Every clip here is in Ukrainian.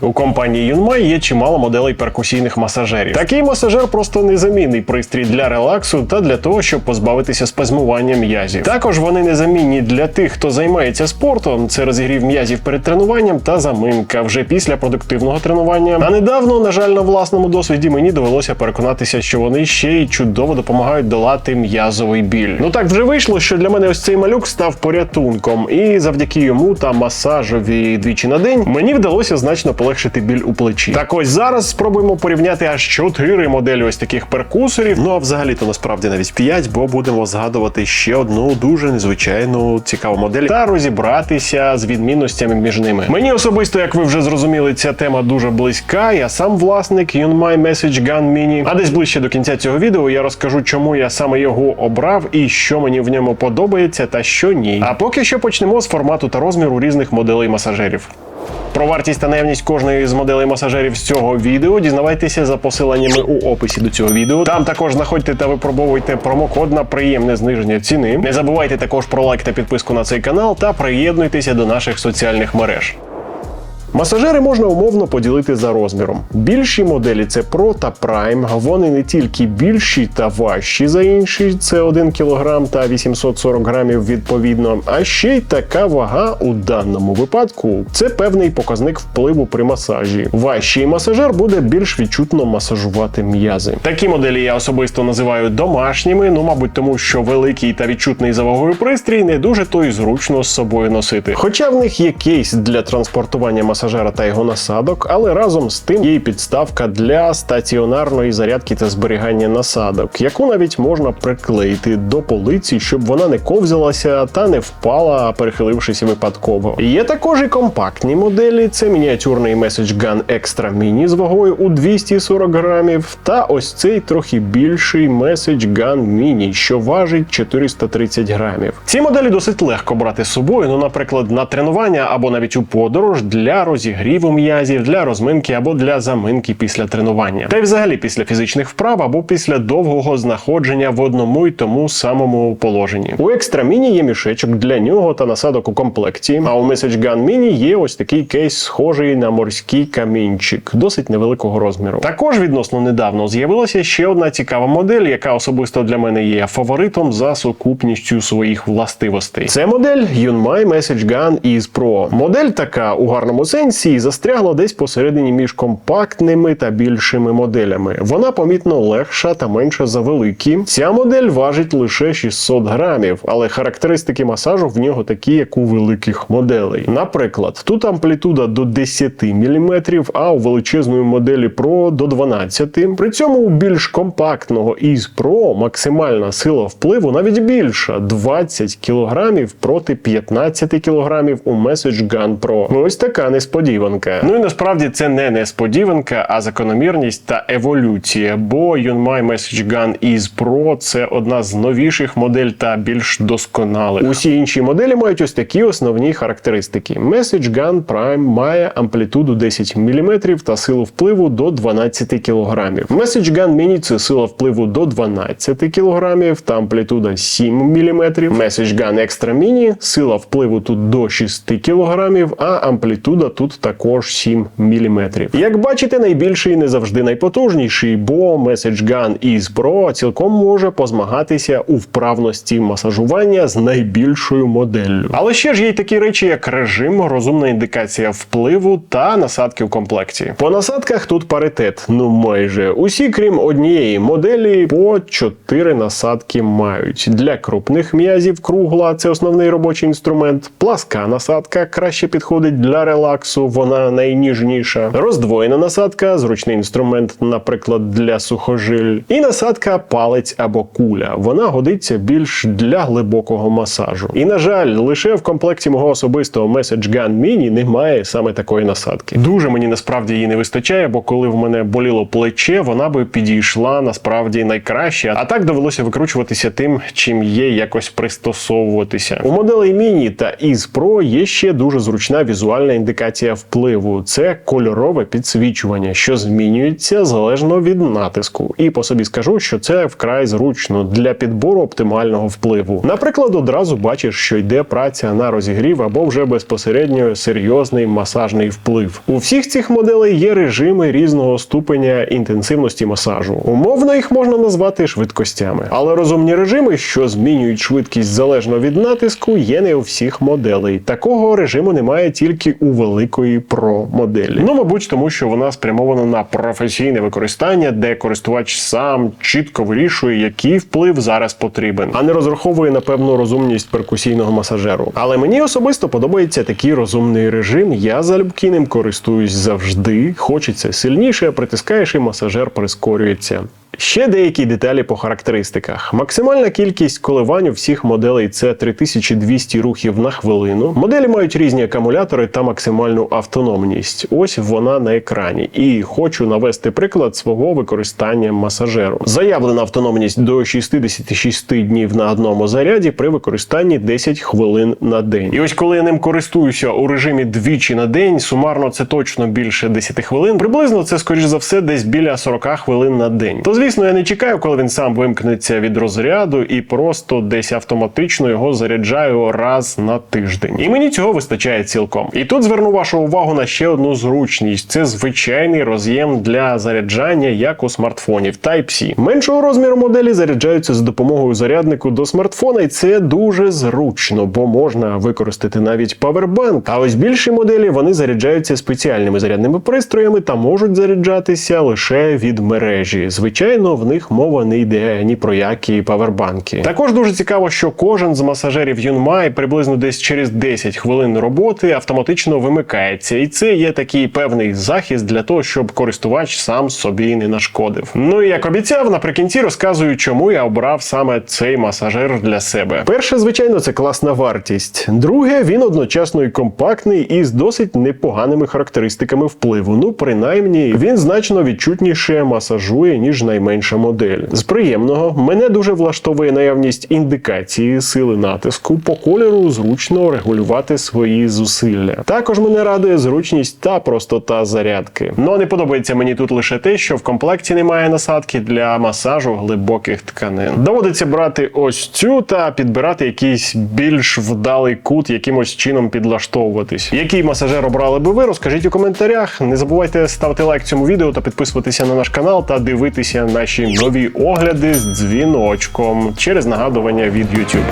У компанії Yunmai є чимало моделей перкусійних масажерів. Такий масажер просто незамінний пристрій для релаксу та для того, щоб позбавитися спазмування м'язів. Також вони незамінні для тих, хто займається спортом. Це розігрів м'язів перед тренуванням та заминка вже після продуктивного тренування. А недавно, на жаль, на власному досвіді мені довелося переконатися, що вони ще й чудово допомагають долати м'язовий біль. Ну так вже вийшло, що для мене ось цей малюк став порятунком, і завдяки йому та масажові двічі на день мені вдалося значно полегшити біль у плечі. Так ось зараз спробуємо порівняти аж чотири моделі ось таких перкусорів. Ну а взагалі то насправді навіть п'ять, бо будемо згадувати ще одну дуже незвичайну цікаву модель та розібратися з відмінностями між ними. Мені особисто, як ви вже зрозуміли, ця тема дуже близька. Я сам власник Yunmai Message Gun Mini. А десь ближче до кінця цього відео я розкажу, чому я саме його обрав і що мені в ньому подобається та що ні. А поки що почнемо з формату та розміру різних моделей масажерів. Про вартість та наявність кожної з моделей масажерів з цього відео дізнавайтеся за посиланнями у описі до цього відео. Там також знаходьте та випробовуйте промокод на приємне зниження ціни. Не забувайте також про лайк та підписку на цей канал та приєднуйтеся до наших соціальних мереж. Масажери можна умовно поділити за розміром. Більші моделі це Pro та Prime. Вони не тільки більші та важчі за інші, це 1 кг та 840 грамів відповідно, а ще й така вага у даному випадку. Це певний показник впливу при масажі. Важчий масажер буде більш відчутно масажувати м'язи. Такі моделі я особисто називаю домашніми, ну мабуть, тому що великий та відчутний за вагою пристрій не дуже то й зручно з собою носити. Хоча в них є кейс для транспортування масажера та його насадок, але разом з тим є й підставка для стаціонарної зарядки та зберігання насадок, яку навіть можна приклеїти до полиці, щоб вона не ковзалася та не впала, перехилившись випадково. Є також і компактні моделі: це мініатюрний Message Gun Extra Mini з вагою у 240 грамів, та ось цей трохи більший Message Gun Mini, що важить 430 грамів. Ці моделі досить легко брати з собою, ну, наприклад, на тренування або навіть у подорож для розігріву м'язів, для розминки або для заминки після тренування. Та й взагалі після фізичних вправ або після довгого знаходження в одному й тому самому положенні. У Extra Mini є мішечок для нього та насадок у комплекті. А у Message Gun Mini є ось такий кейс, схожий на морський камінчик, досить невеликого розміру. Також відносно недавно з'явилася ще одна цікава модель, яка особисто для мене є фаворитом за сукупністю своїх властивостей. Це модель Yunmai Message Gun Ease Pro. Модель така у гарному сенсі застрягла десь посередині між компактними та більшими моделями. Вона помітно легша та менша за великі. Ця модель важить лише 600 грамів, але характеристики масажу в нього такі, як у великих моделей. Наприклад, тут амплітуда до 10 мм, а у величезної моделі Pro до 12. При цьому у більш компактного Ease Pro максимальна сила впливу навіть більша 20 кг проти 15 кг у Message Gun Pro. Ось така несподіванка. Ну і насправді це не несподіванка, а закономірність та еволюція. Бо Yunmai Message Gun Ease Pro це одна з новіших модель та більш досконалих. Усі інші моделі мають ось такі основні характеристики. Message Gun Prime має амплітуду 10 мм та силу впливу до 12 кг. Message Gun Mini – це сила впливу до 12 кг та амплітуда 7 мм. Message Gun Extra Mini – сила впливу тут до 6 кг, а амплітуда тут також 7 мм. Як бачите, найбільший не завжди найпотужніший, бо Message Gun Ease Pro цілком може позмагатися у вправності масажування з найбільшою моделлю. Але ще ж є й такі речі, як режим, розумна індикація впливу та насадки в комплекті. По насадках тут паритет, ну майже усі, крім однієї моделі, по 4 насадки мають. Для крупних м'язів кругла це основний робочий інструмент. Пласка насадка краще підходить для релаксу, вона найніжніша. Роздвоєна насадка, зручний інструмент, наприклад, для сухожиль. І насадка палець або куля. Вона годиться більш для глибокого масажу. І на жаль, лише в комплекті мого особистого Message Gun Mini немає саме такої насадки. Дуже мені насправді її не вистачає, бо коли в мене боліло плече, вона би підійшла насправді найкраще. А так довелося викручуватися тим, чим є якось пристосовуватися. У моделей Mini та Ease Pro є ще дуже зручна візуальна індикація індикація впливу. Це кольорове підсвічування, що змінюється залежно від натиску. І по собі скажу, що це вкрай зручно для підбору оптимального впливу. Наприклад, одразу бачиш, що йде праця на розігрів або вже безпосередньо серйозний масажний вплив. У всіх цих моделей є режими різного ступеня інтенсивності масажу. Умовно їх можна назвати швидкостями, але розумні режими, що змінюють швидкість залежно від натиску, є не у всіх моделей. Такого режиму немає тільки у великої Pro моделі. Ну, мабуть, тому що вона спрямована на професійне використання, де користувач сам чітко вирішує, який вплив зараз потрібен, а не розраховує на певну розумність перкусійного масажеру. Але мені особисто подобається такий розумний режим. Я залюбки ним користуюсь завжди. Хочеться сильніше, притискаєш і масажер прискорюється. Ще деякі деталі по характеристиках. Максимальна кількість коливань у всіх моделей це 3200 рухів на хвилину. Моделі мають різні акумулятори та максимальну автономність. Ось вона на екрані. І хочу навести приклад свого використання масажеру. Заявлена автономність до 66 днів на одному заряді при використанні 10 хвилин на день. І ось коли я ним користуюся у режимі двічі на день, сумарно це точно більше 10 хвилин. Приблизно це скоріш за все десь біля 40 хвилин на день. То звісно, я не чекаю, коли він сам вимкнеться від розряду і просто десь автоматично його заряджаю раз на тиждень. І мені цього вистачає цілком. І тут зверну вашу увагу на ще одну зручність: це звичайний роз'єм для заряджання, як у смартфонів Type-C. Меншого розміру моделі заряджаються з допомогою заряднику до смартфона, і це дуже зручно, бо можна використати навіть павербанк. А ось більші моделі вони заряджаються спеціальними зарядними пристроями та можуть заряджатися лише від мережі. Звичайно, в них мова не йде ні про які павербанки. Також дуже цікаво, що кожен з масажерів Yunmai приблизно десь через 10 хвилин роботи автоматично вимикається, і це є такий певний захист для того, щоб користувач сам собі не нашкодив. Ну і як обіцяв, наприкінці розказую, чому я обрав саме цей масажер для себе. Перше, звичайно, це класна вартість. Друге, він одночасно і компактний і з досить непоганими характеристиками впливу. Ну, принаймні, він значно відчутніше масажує, ніж найменша модель. З приємного мене дуже влаштовує наявність індикації сили натиску по кольору зручно регулювати свої зусилля. Також мене радує зручність та простота зарядки. Ну не подобається мені тут лише те, що в комплекті немає насадки для масажу глибоких тканин. Доводиться брати ось цю та підбирати якийсь більш вдалий кут, якимось чином підлаштовуватись. Який масажер обрали би ви? Розкажіть у коментарях. Не забувайте ставити лайк цьому відео та підписуватися на наш канал та дивитися наші нові огляди з дзвіночком через нагадування від YouTube.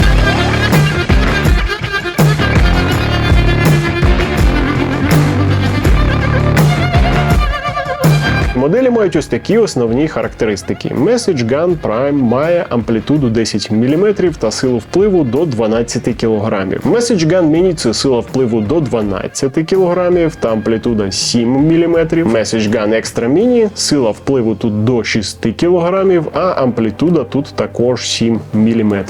Моделі мають ось такі основні характеристики. Message Gun Prime має амплітуду 10 мм та силу впливу до 12 кг. Message Gun Mini – це сила впливу до 12 кг та амплітуда 7 мм. Message Gun Extra Mini – сила впливу тут до 6 кг, а амплітуда тут також 7 мм.